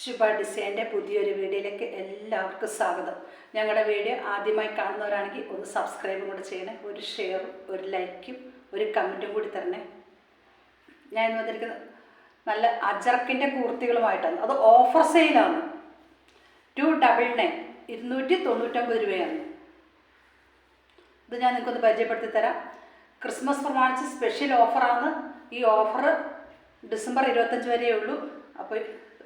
ശുഭ ഡിസൈന്റെ പുതിയൊരു വീഡിയോയിലേക്ക് എല്ലാവർക്കും സ്വാഗതം. ഞങ്ങളുടെ വീഡിയോ ആദ്യമായി കാണുന്നവരാണെങ്കിൽ ഒന്ന് സബ്സ്ക്രൈബും കൂടെ ചെയ്യണേ. ഒരു ഷെയറും ഒരു ലൈക്കും ഒരു കമന്റും കൂടി തരണേ. ഞാൻ ഇന്ന് വന്നിരിക്കുന്നത് നല്ല അജർക്കിന്റെ കൂർത്തികളുമായിട്ടാണ്. അത് ഓഫർ സെയിലാണ് ടു ഡബിൾ നയൻ ഇരുന്നൂറ്റി തൊണ്ണൂറ്റൊമ്പത് രൂപയാണ്. ഇത് ഞാൻ നിങ്ങൾക്കൊന്ന് പരിചയപ്പെടുത്തി തരാം. ക്രിസ്മസ് പ്രമാണിച്ച് സ്പെഷ്യൽ ഓഫറാണ് ഈ ഓഫർ ഡിസംബർ ഇരുപത്തഞ്ച് വരെയേ ഉള്ളൂ. അപ്പോൾ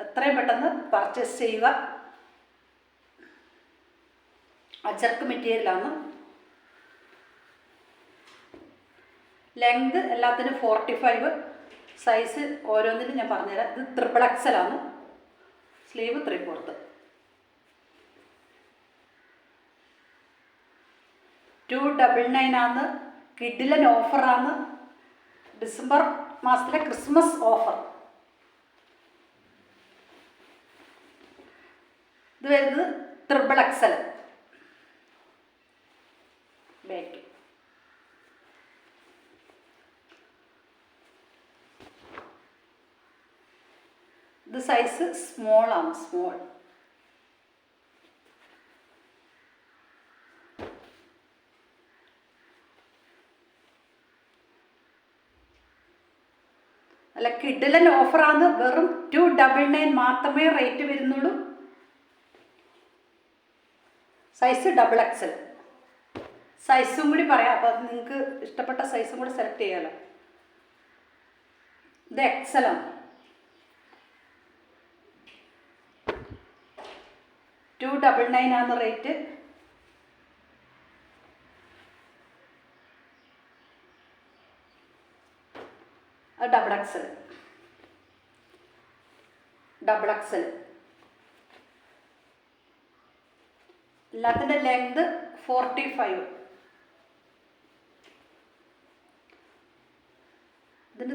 എത്രയും പെട്ടെന്ന് പർച്ചേസ് ചെയ്യുക. അജർക്ക് മെറ്റീരിയലാണ് ലെങ്ത് എല്ലാത്തിനും ഫോർട്ടി ഫൈവ് സൈസ് ഓരോന്നിനും ഞാൻ പറഞ്ഞുതരാം. ഇത് triple എക്സലാണ് sleeve three fourth two double nine ആണ്. കിഡിലൻ ഓഫറാണ് ഡിസംബർ മാസത്തിലെ ക്രിസ്മസ് ഓഫർ ഇത് വരുന്നത് ത്രിബിൾ എക്സൽ ബാക്ക് ഇത് സൈസ് സ്മോൾ ആണ് സ്മോൾ അല്ല കിഡിലൻ ഓഫറാണ് വെറും ടു ഡബിൾ നയൻ മാത്രമേ റേറ്റ് വരുന്നുള്ളൂ. സൈസ് ഡബിൾ എക്സൽ സൈസും കൂടി പറയാം. അപ്പോൾ നിങ്ങൾക്ക് ഇഷ്ടപ്പെട്ട സൈസും കൂടി സെലക്ട് ചെയ്യാമല്ലോ ഇത് എക്സലാണ് ടു ഡബിൾ നയൻ ആണ് rate double XL double XL എല്ലാത്തിന്റെ ലെങ്ത് ഫോർട്ടി ഫൈവ് ഇതിന്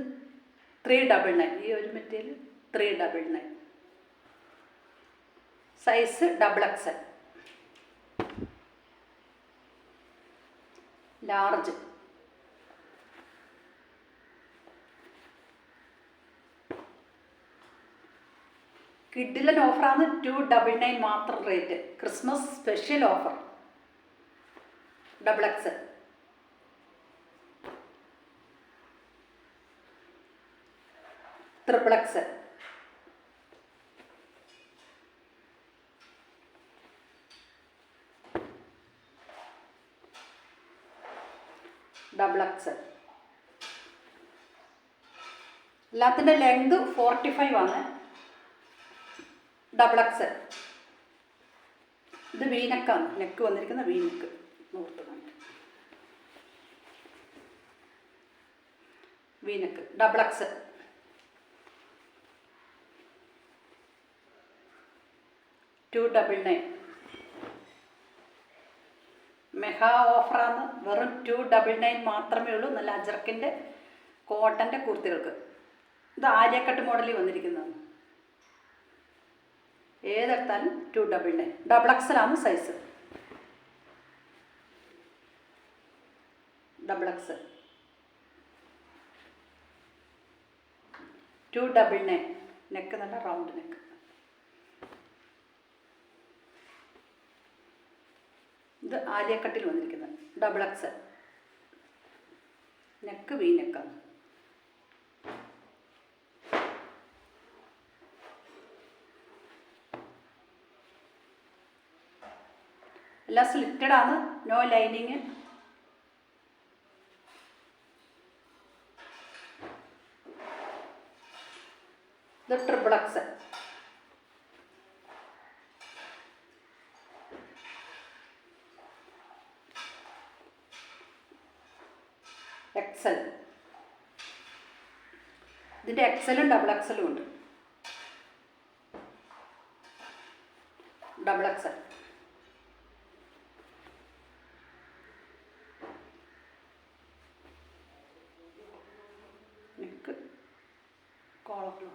ത്രീ ഡബിൾ നയൻ ഈ ഒരു material three double nine size double XL large കിഡിലൻ ഓഫറാണ് ടു ഡബിൾ നയൻ മാത്രം rate. Christmas special offer. Double X. Triple X. Double X. എല്ലാത്തിന്റെ length forty five ആണ്. Double X ഇത് വീനക്കാണ് നെക്ക് വന്നിരിക്കുന്ന വീനക്ക് നൂർത്ത് കാണിക്കാം V neck double X two double nine mega ഓഫറാണ് വെറും ടു ഡബിൾ നയൻ മാത്രമേ ഉള്ളൂ. നല്ല അജർക്കിന്റെ കോട്ടന്റെ കുർത്തികൾക്ക്. ഇത് ആര്യക്കട്ട് മോഡലിൽ വന്നിരിക്കുന്നതാണ്. ഏതെടുത്താലും two double nine double എക്സലാണ് size double X two double nine neck നല്ല റൗണ്ട് നെക്ക് ഇത് ആലിയക്കട്ടിൽ വന്നിരിക്കുന്നത്. ഡബിൾ എക്സ് നെക്ക് വി നെക്കാണ് എല്ലാം സ്ലിറ്റഡ് ആണ്. നോ ലൈനിങ് ഇത് എക്സ് എക്സൽ ഇതിന്റെ എക്സലും ഡബിൾ എക്സലും ഉണ്ട്. ഡബിൾ എക്സൽ നെക്ക് കോളറിൽ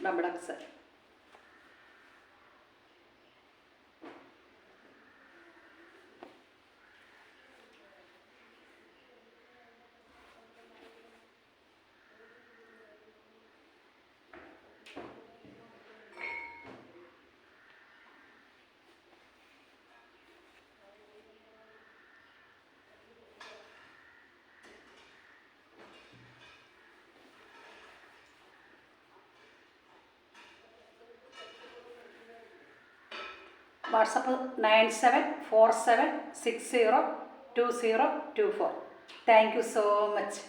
നമ്മുടെ double WhatsApp nine seven four seven six zero two zero two four. Thank you so much.